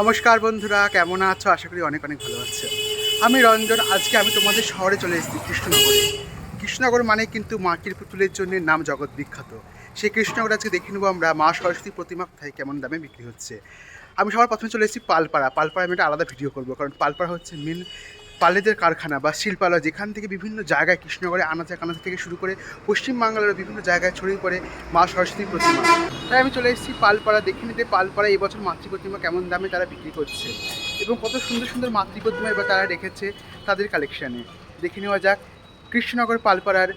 নমস্কার বন্ধুরা, কেমন আছো? আশা করি অনেক অনেক ভালো আছে। আমি রঞ্জন, আজকে আমি তোমাদের শহরে চলে এসেছি, কৃষ্ণনগরে। কৃষ্ণনগর মানে কিন্তু মাটির পুতুলের জন্য নাম জগৎ বিখ্যাত। সেই কৃষ্ণনগর আজকে দেখে নেব আমরা মা সরস্বতী প্রতিমা কোথায়, কেমন দামে বিক্রি হচ্ছে। আমি সবার প্রথমে চলে এসেছি পালপাড়া। পালপাড়া আমি একটা আলাদা ভিডিও করব, কারণ পালপাড়া হচ্ছে মেন পালেদের কারখানা বা শিল্পালয় যেখান থেকে বিভিন্ন জায়গায় কৃষ্ণনগরে আনাচা কানাচা থেকে শুরু করে পশ্চিমবাংলার বিভিন্ন জায়গায় ছড়িয়ে পড়ে মা সরস্বতী প্রতিমা। তাই আমি চলে এসেছি পালপাড়া। দেখে নিতে পালপাড়া এবছর মাতৃ প্রতিমা কেমন দামে তারা বিক্রি করছে এবং কত সুন্দর সুন্দর মাতৃ প্রতিমা এবার তারা রেখেছে তাদের কালেকশানে দেখে নেওয়া যাক কৃষ্ণনগর পালপাড়ার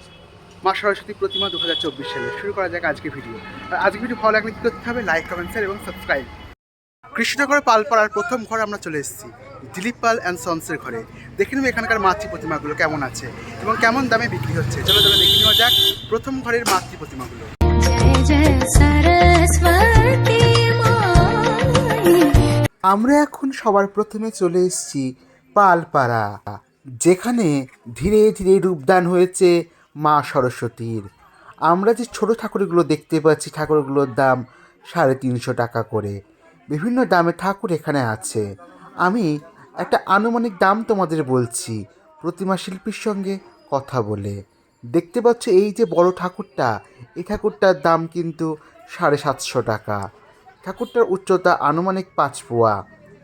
মা সরস্বতী প্রতিমা দু হাজার চব্বিশ সালে। শুরু করা যাক আজকে ভিডিও আর আজকে ভিডিও ভালো লাগলে করতে হবে? লাইক কমেন্ট শেয়ার এবং সাবস্ক্রাইব কৃষ্ণনগর পালপাড়ার প্রথম ঘরে আমরা চলে এসেছি, দিলীপ পাল অ্যান্ড সন্সের ঘরে। দেখে নেব এখানকার মাতৃ প্রতিমাগুলো কেমন আছে এবং কেমন দামে বিক্রি হচ্ছে। চলো চলো দেখে নেওয়া যাক প্রথম ঘরের মাতৃ প্রতিমাগুলো। আমরা এখন সবার প্রথমে চলে এসেছি পালপাড়া, যেখানে ধীরে ধীরে রূপদান হয়েছে মা সরস্বতীর। আমরা যে ছোট ঠাকুরগুলো দেখতে পাচ্ছি, ঠাকুরগুলোর দাম সাড়ে তিনশো টাকা করে। বিভিন্ন দামে ঠাকুর এখানে আছে। আমি একটা আনুমানিক দাম তোমাদের বলছি, প্রতিমা শিল্পীর সঙ্গে কথা বলে। দেখতে পাচ্ছ এই যে বড় ঠাকুরটা, এই ঠাকুরটার দাম কিন্তু সাড়ে সাতশো টাকা। ঠাকুরটার উচ্চতা আনুমানিক পাঁচ পোয়া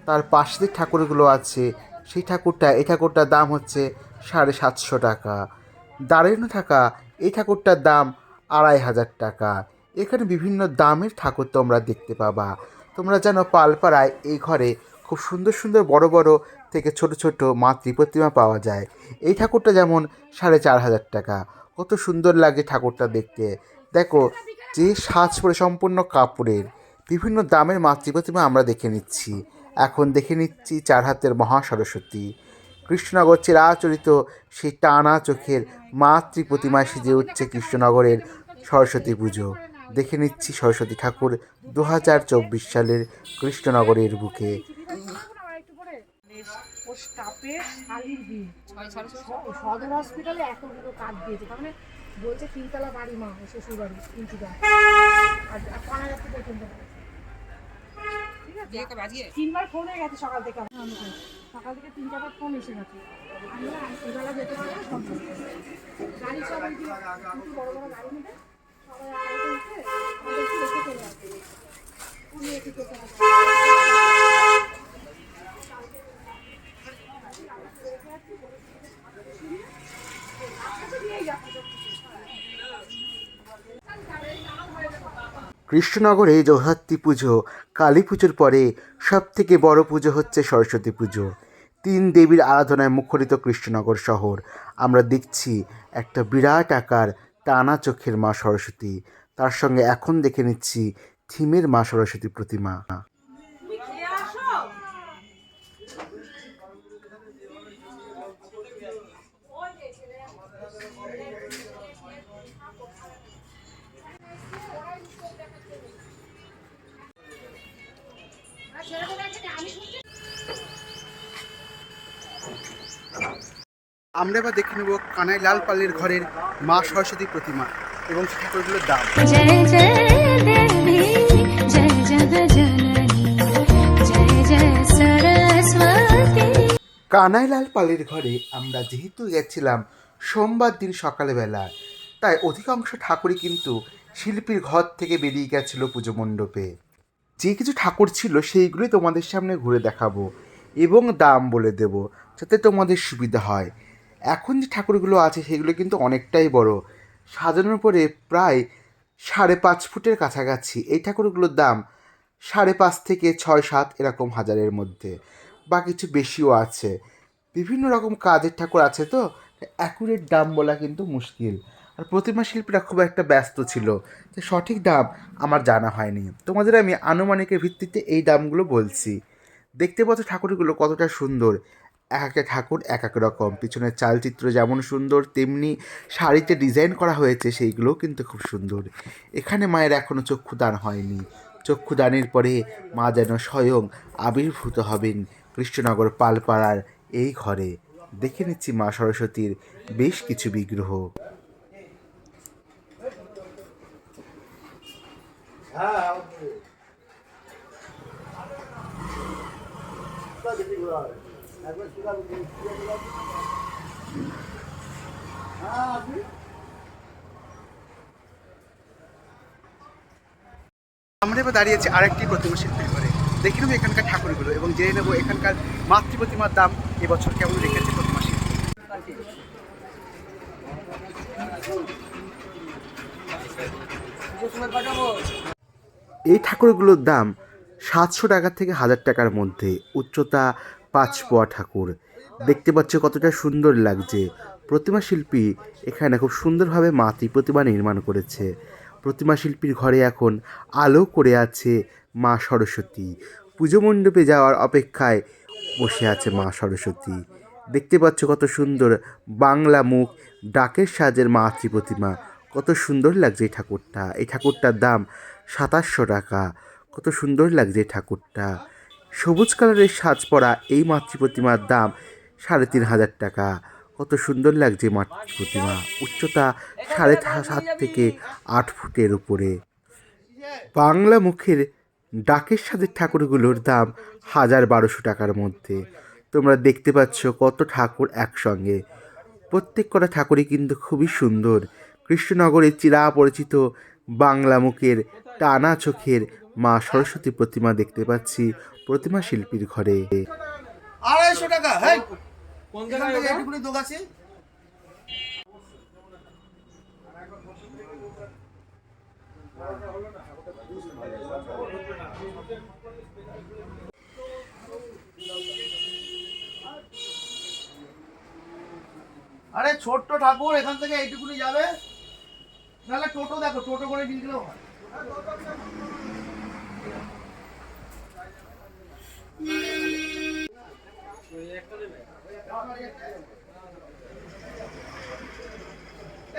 তার পাশে যে ঠাকুরগুলো আছে, সেই ঠাকুরটা, এই ঠাকুরটার দাম হচ্ছে সাড়ে সাতশো টাকা। দাঁড়ানো থাকা এই ঠাকুরটার দাম আড়াই হাজার টাকা। এখানে বিভিন্ন দামের ঠাকুর তোমরা দেখতে পাবা। তোমরা জানো পালপাড়ায় এই ঘরে খুব সুন্দর সুন্দর বড় বড় থেকে ছোট ছোট মাতৃ প্রতিমা পাওয়া যায়। এই ঠাকুরটা যেমন সাড়ে চার হাজার টাকা। কত সুন্দর লাগে ঠাকুরটা দেখতে। দেখো, যে সাজ পরে সম্পূর্ণ কাপড়ের। বিভিন্ন দামের মাতৃ প্রতিমা আমরা দেখে নিচ্ছি। এখন দেখে নিচ্ছি চার হাতের মহা সরস্বতী। কৃষ্ণনগর চিরাচরিত সেই টানা চোখের মাতৃ প্রতিমায় সেজে উঠছে কৃষ্ণনগরের সরস্বতী পুজো। দেখে নিচ্ছি সরস্বতী ঠাকুর দু হাজার চব্বিশ সালের কৃষ্ণনগরের বুকে। বিল সদর হসপিটালে কার্ড দিয়েছে। তার মানে বলছে তিনতলা বাড়ি মা ও শ্বশুর বাড়ি। তিনটিটা আর পানাগাতি পর্যন্ত তিনবার ফোন হয়ে গেছে সকাল থেকে আমার। সকাল থেকে তিন চারবার ফোন এসে গেছে। আমরা এবেলা যেতে পারব গাড়ি সব ওই যে একটু বড় বড় গাড়ি নেবে সবাই আড়াইটে উঠে আমাদের একটু রেখে চলে আসবে উনি একটু চলে আসবে কৃষ্ণনগরে যৌহাত্রী পুজো, কালী পুজোর পরে সবথেকে বড় পুজো হচ্ছে সরস্বতী পুজো। তিন দেবীর আরাধনায় মুখরিত কৃষ্ণনগর শহর। আমরা দেখছি একটা বিরাট আকার টানা চোখের মা সরস্বতী। তার সঙ্গে এখন দেখে নিচ্ছি থিমের মা সরস্বতী প্রতিমা। আমরা এবার দেখে নেব কানাই লাল পাল্লির ঘরের মা সরস্বতী প্রতিমা এবং ঠাকুরগুলোর দাম। কানাই লাল পালের ঘরে আমরা যেহেতু গেছিলাম সোমবার দিন সকালবেলা তাই অধিকাংশ ঠাকুরই কিন্তু শিল্পীর ঘর থেকে বেরিয়ে গেছিল পুজো মণ্ডপে। যে কিছু ঠাকুর ছিল সেইগুলোই তোমাদের সামনে ঘুরে দেখাবো এবং দাম বলে দেব যাতে তোমাদের সুবিধা হয়। এখন যে ঠাকুরগুলো আছে সেগুলো কিন্তু অনেকটাই বড়। সাজানোর পরে প্রায় সাড়ে পাঁচ ফুটের কাছাকাছি। এই ঠাকুরগুলোর দাম সাড়ে পাঁচ থেকে ছয় সাত এরকম হাজারের মধ্যে। বা কিছু বেশিও আছে। বিভিন্ন রকম কাজের ঠাকুর আছে তো? অ্যাকুরেট দাম বলা কিন্তু মুশকিল। আর প্রতিমা শিল্পীরা খুব একটা ব্যস্ত ছিল তো সঠিক দাম আমার জানা হয়নি। তোমাদের আমি আনুমানিকের ভিত্তিতে এই দামগুলো বলছি। দেখতে পাচ্ছ ঠাকুরগুলো কতটা সুন্দর। এক একটা ঠাকুর এক এক রকম। পিছনের চালচিত্র যেমন সুন্দর, তেমনি শাড়িতে ডিজাইন করা হয়েছে সেইগুলোও কিন্তু খুব সুন্দর। এখানে মায়ের এখনও চক্ষুদান হয়নি। চক্ষুদানের পরে মা যেন স্বয়ং আবির্ভূত হবেন কৃষ্ণনগর পালপাড়ার এই ঘরে। দেখে নিচ্ছি মা সরস্বতীর বেশ কিছু বিগ্রহ। আমরা এবার দাঁড়িয়েছি আরেকটি প্রতিমা শিল্পীর ঘরে। দেখে নেব এখানকার ঠাকুরগুলো এবং জেনে নেব এখানকার মাতৃ প্রতিমার দাম এবছর কেমন রেখেছে প্রতিমা শিল্পী। এই ঠাকুরগুলোর দাম সাতশো টাকা থেকে হাজার টাকার মধ্যে। উচ্চতা পাঁচ পোয়া ঠাকুর। দেখতে পাচ্ছ কতটা সুন্দর লাগছে। প্রতিমা শিল্পী এখানে খুব সুন্দরভাবে মাতৃ প্রতিমা নির্মাণ করেছে। প্রতিমা শিল্পীর ঘরে এখন আলো করে আছে মা সরস্বতী। পুজো মণ্ডপে যাওয়ার অপেক্ষায় বসে আছে মা সরস্বতী। দেখতে পাচ্ছ কত সুন্দর বাংলা মুখ, ডাকের সাজের মাতৃ প্রতিমা। কত সুন্দর লাগছে এই ঠাকুরটা। এই ঠাকুরটার দাম সাতাশশো টাকা। কত সুন্দর লাগছে ঠাকুরটা। সবুজ কালারের সাজ পরা এই মাতৃ প্রতিমার দাম সাড়ে তিন হাজার টাকা। কত সুন্দর লাগছে মাতৃ প্রতিমা উচ্চতা সাড়ে সাত থেকে আট ফুটের উপরে। বাংলা মুখের ডাকের সাথে ঠাকুরগুলোর দাম হাজার বারোশো টাকার মধ্যে। তোমরা দেখতে পাচ্ছ কত ঠাকুর একসঙ্গে। প্রত্যেক কটা ঠাকুরই কিন্তু খুবই সুন্দর। কৃষ্ণনগরের চিরা পরিচিত বাংলা মুখের টানা চোখের মা সরস্বতী প্রতিমা দেখতে পাচ্ছি প্রতিমা শিল্পীর ঘরে। আড়াইশো টাকা হ্যাঁ আরে ছোট্ট ঠাকুর এখান থেকে এইটুকুনি যাবে। নাহলে টোটো দেখো টোটো করে নিয়ে গেলেও হয়।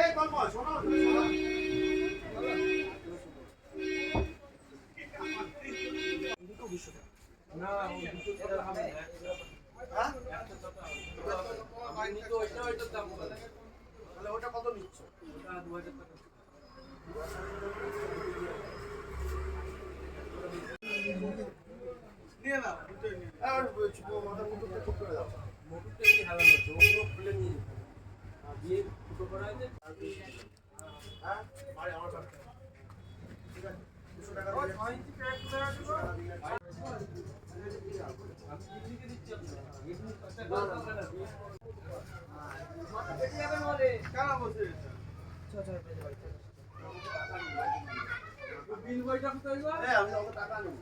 এই গল্প শোনো শোনো। হ্যাঁ? তাহলে ওটা কত নিচ্ছ নিয়ে নাও দুটোই নিয়ে নাও। আর ওই ছোট মাথার মুকুটটা ঠিক করে দাও হ্যাঁ? আরে আমার কাছে। ঠিক আছে। দুশো টাকা দিলে। কেন হ্যাঁ, আমি টাকা নেব।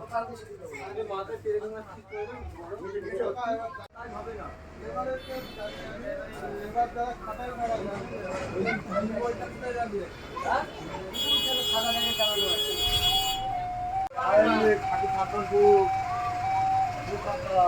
ও কালকে সেরে দেবো। আরে, খাটি খাটন বুক। বুক কাটা।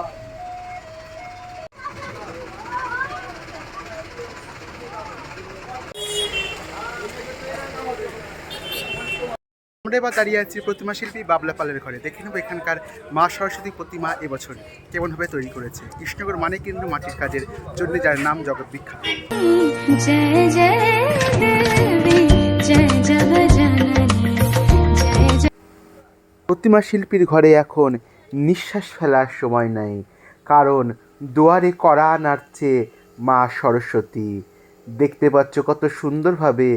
আমরা এবার দাঁড়িয়ে আছি প্রতিমা শিল্পী বাবলা পালের ঘরে। দেখে নেব এখানকার মা সরস্বতী প্রতিমা এবছর কেমনভাবে তৈরি করেছে। কৃষ্ণগর মানে কিন্তু মাটির কাজের জন্য যার নাম জগৎ বিখ্যাত। প্রতিমা শিল্পীর ঘরে এখন নিঃশ্বাস ফেলার সময় নাই। কারণ দুয়ারে করা নাড়ছে মা সরস্বতী। দেখতে পাচ্ছ কত সুন্দরভাবে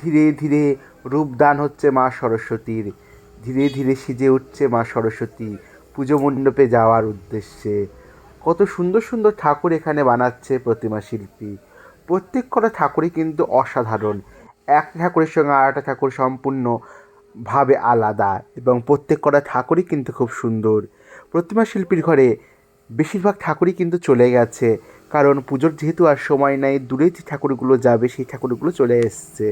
ধীরে ধীরে রূপদান হচ্ছে মা সরস্বতীর। ধীরে ধীরে সিজে উঠছে মা সরস্বতী পুজো মণ্ডপে যাওয়ার উদ্দেশ্যে। কত সুন্দর সুন্দর ঠাকুর এখানে বানাচ্ছে প্রতিমা শিল্পী। প্রত্যেক কটা ঠাকুরই কিন্তু অসাধারণ। এক ঠাকুরের সঙ্গে আর একটা ঠাকুর সম্পূর্ণভাবে আলাদা এবং প্রত্যেক কটা ঠাকুরই কিন্তু খুব সুন্দর। প্রতিমা শিল্পীর ঘরে বেশিরভাগ ঠাকুরই কিন্তু চলে গেছে। কারণ পুজোর যেহেতু আর সময় নাই দূরে যে ঠাকুরগুলো যাবে সেই ঠাকুরগুলো চলে এসছে।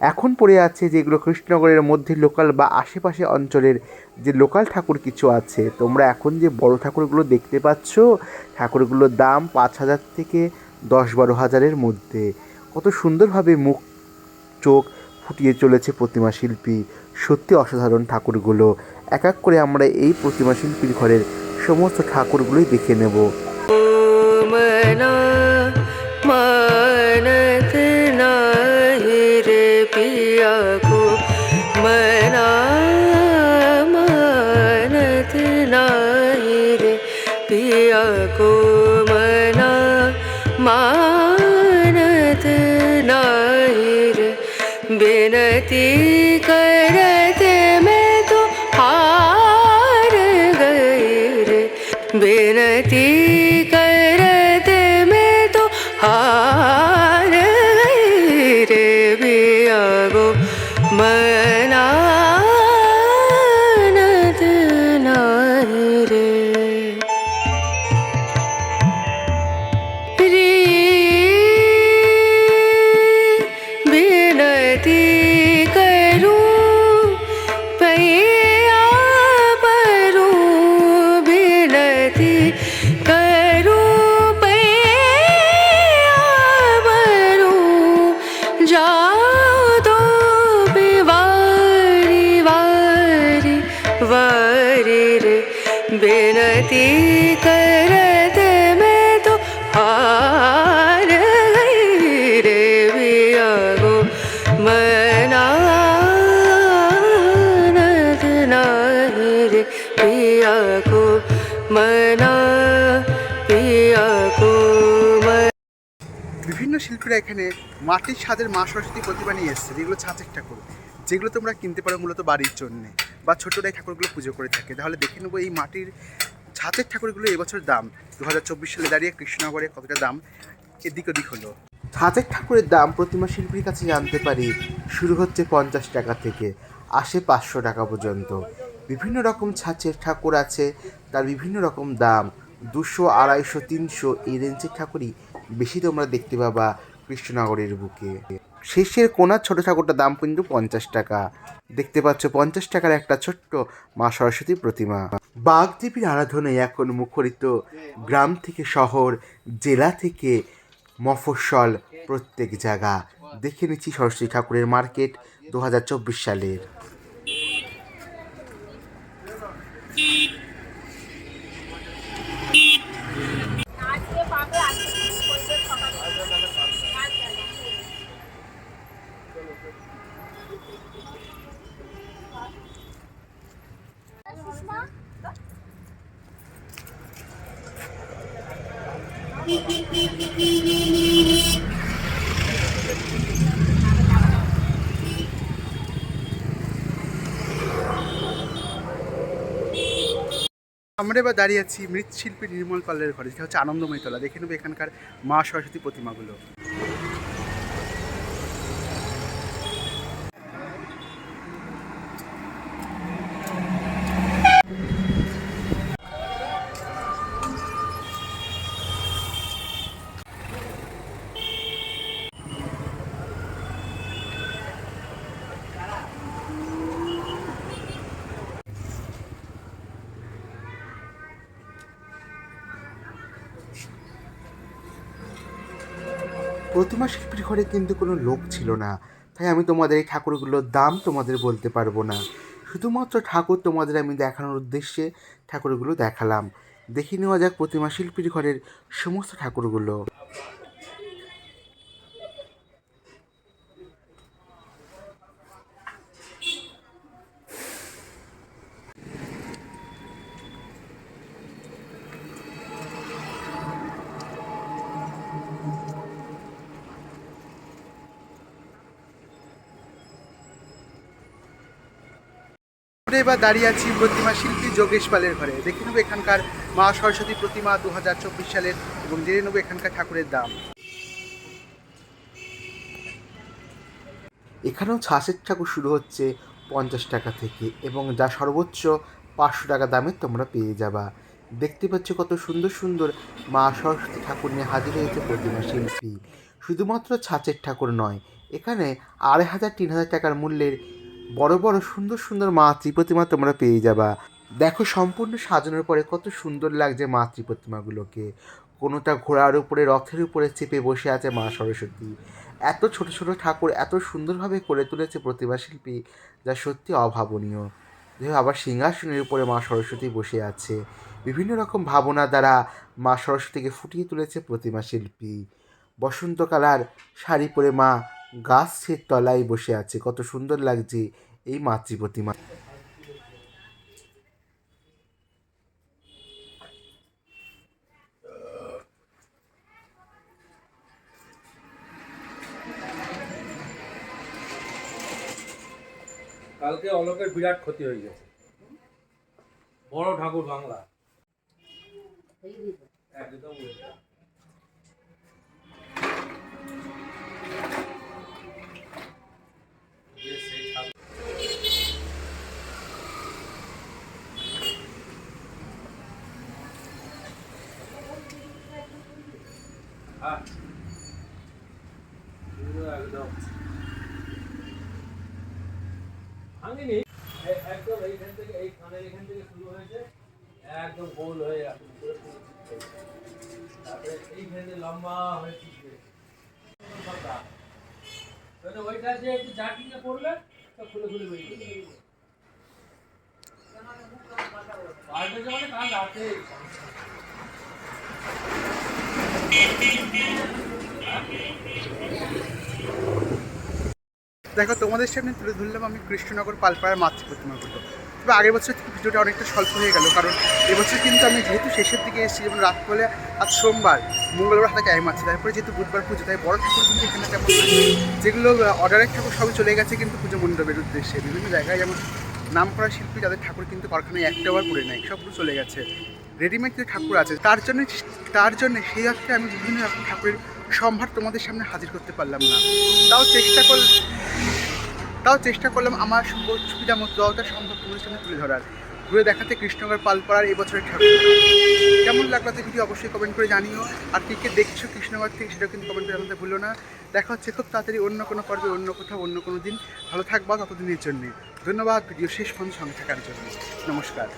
এখন পড়ে আছে যেগুলো কৃষ্ণনগরের মধ্যে লোকাল বা আশেপাশে অঞ্চলের যে লোকাল ঠাকুর কিছু আছে। তোমরা এখন যে বড় ঠাকুরগুলো দেখতে পাচ্ছ, ঠাকুরগুলোর দাম পাঁচ হাজার থেকে দশ বারো হাজারের মধ্যে। কত সুন্দরভাবে মুখ, চোখ ফুটিয়ে চলেছে প্রতিমা শিল্পী। সত্যি অসাধারণ ঠাকুরগুলো। এক এক করে আমরা এই প্রতিমা শিল্পীর ঘরের সমস্ত ঠাকুরগুলোই দেখে নেব। रे पिया को मना मानत नाही पिया को मना मानत नाही रे। बिनती करते বিভিন্ন এখানে মাটির স্বাদের মা সরস্বতী প্রতিমা নিয়ে এসছে, যেগুলো ছাঁচের ঠাকুর যেগুলো তোমরা কিনতে পারো মূলত বাড়ির জন্যে, বা ছোটরা এই ঠাকুরগুলো পুজো করে থাকে। তাহলে দেখে নেব এই মাটির ছাঁচের ঠাকুরগুলো এবছর দাম। দু হাজার চব্বিশ সালে দাঁড়িয়ে কৃষ্ণনগরে কতটা দাম? এদিক ওদিক হলো। ছাঁচের ঠাকুরের দাম প্রতিমা শিল্পীর কাছে জানতে পারি শুরু হচ্ছে পঞ্চাশ টাকা থেকে, আসে পাঁচশো টাকা পর্যন্ত। বিভিন্ন রকম ছাঁচের ঠাকুর আছে, তার বিভিন্ন রকম দাম। দুশো, আড়াইশো, তিনশো এই রেঞ্জের ঠাকুরই বেশি তোমরা দেখতে পাবা। কৃষ্ণনগরের বুকে। শেষের কোনার ছোট ঠাকুরটার দাম কিন্তু পঞ্চাশ টাকা। দেখতে পাচ্ছ, পঞ্চাশ টাকার একটা ছোট্ট মা সরস্বতী প্রতিমা। বাগদেবীর আরাধনায় এখন মুখরিত গ্রাম থেকে শহর, জেলা থেকে মফস্বল প্রত্যেক জায়গা। দেখে নিচ্ছি সরস্বতী ঠাকুরের মার্কেট দু হাজার চব্বিশ সালের। আমরা এবার দাঁড়িয়ে আছি মৃৎশিল্পী নির্মল পাল্লের ঘরে, যেটা হচ্ছে আনন্দময়তলা দেখে নেব এখানকার মা সরস্বতী প্রতিমাগুলো। প্রতিমা শিল্পীর ঘরে কিন্তু কোনো লোক ছিল না। তাই আমি তোমাদের এই ঠাকুরগুলোর দাম তোমাদের বলতে পারব না। শুধুমাত্র ঠাকুর তোমাদের আমি দেখানোর উদ্দেশ্যে ঠাকুরগুলো দেখালাম। দেখে নেওয়া যাক প্রতিমা শিল্পীর ঘরের সমস্ত ঠাকুরগুলো। আমরা এবার দাঁড়িয়ে আছি প্রতিমা শিল্পী যোগেশ পালের ঘরে। দেখে নেব এখানকার মা সরস্বতী প্রতিমা দু হাজার চব্বিশ সালের এবং জেনে নেব এখানকার ঠাকুরের দাম। এখানেও ছাঁচের ঠাকুর শুরু হচ্ছে পঞ্চাশ টাকা থেকে এবং যা সর্বোচ্চ পাঁচশো টাকা দামের তোমরা পেয়ে যাবা। দেখতে পাচ্ছ কত সুন্দর সুন্দর মা সরস্বতী ঠাকুর নিয়ে হাজির হয়েছে প্রতিমা শিল্পী। শুধুমাত্র ছাঁচের ঠাকুর নয়, এখানে আড়াই হাজার, তিন হাজার টাকার মূল্যের বড় বড় সুন্দর সুন্দর মাতৃ প্রতিমা তোমরা পেয়ে যাবা। দেখো সম্পূর্ণ সাজানোর পরে কত সুন্দর লাগছে মাতৃ প্রতিমাগুলোকে। কোনোটা ঘোড়ার উপরে, রথের উপরে চেপে বসে আছে মা সরস্বতী। এত ছোট ছোট ঠাকুর এত সুন্দরভাবে করে তুলেছে প্রতিভা শিল্পী, যা সত্যি অভাবনীয়। দেখো আবার সিংহাসনের উপরে মা সরস্বতী বসে আছে। বিভিন্ন রকম ভাবনা দ্বারা মা সরস্বতীকে ফুটিয়ে তুলেছে প্রতিমা শিল্পী। বসন্তকালার শাড়ি পরে মা গাছের তলায় বসে আছে। কত সুন্দর লাগছে এই মাতৃ প্রতিমা কালকে অলোকের বিরাট ক্ষতি হয়ে গেছে। বড় ঠাকুর বাংলা। একদম হ্যাঁ একদম এইখান থেকে এই এখান থেকে শুরু হয়েছে। একদম গোল হয়ে এখন তারপরে এইখানে লম্বা হয়ে দাগ। তাহলে ওইটা যে একটু জাটিতে পড়লে, তো খুলে খুলে বেরিয়ে যাবে। পাল্টে যাওয়ার কাজ আছে। দেখো, তোমাদের সামনে তুলে ধরলাম আমি কৃষ্ণনগর পালপাড়ার মাতৃ প্রতিমাগুলো তবে আগের বছর থেকে ভিডিওটা অনেকটা স্বল্প হয়ে গেল, কারণ এবছর কিন্তু আমি যেহেতু শেষের দিকে এসেছি, যেমন রাত বলে আজ সোমবার, মঙ্গলবার হাতে টাইম আছে, তারপরে যেহেতু বুধবার পুজো, তাই বড় ঠাকুর কিন্তু এখানে তেমন যেগুলো অর্ডারের ঠাকুর সবই চলে গেছে কিন্তু পুজো মণ্ডপের উদ্দেশ্যে। বিভিন্ন জায়গায় যেমন নাম করা শিল্পী, তাদের ঠাকুর কিন্তু কারখানায় একটা বার করে নেয় সবগুলো চলে গেছে। রেডিমেড যে ঠাকুর আছে, তার জন্য তার জন্য সেই অর্থে আমি বিভিন্ন রকম ঠাকুরের সম্ভার তোমাদের সামনে হাজির করতে পারলাম না। তাও চেষ্টা কর, তাও চেষ্টা করলাম আমার সুব- সুবিধা মতো যতটা সম্ভব তোমাদের সামনে তুলে ধরার। ঘুরে দেখাতে কৃষ্ণনগর পালপাড়ার এই বছরের ঠাকুর। কেমন লাগল তো ভিডিও অবশ্যই কমেন্ট করে জানিও। আর কী কে দেখছ কৃষ্ণনগর থেকে সেটাও কিন্তু কমেন্ট করে জানাতে ভুলো না। দেখা হচ্ছে খুব তাড়াতাড়ি অন্য কোনো পর্বে, অন্য কোথাও, অন্য কোনো দিন। ভালো থাকবা ততদিনের জন্যে। ধন্যবাদ ভিডিও শেষ পর্যন্ত সঙ্গে থাকার জন্য। নমস্কার।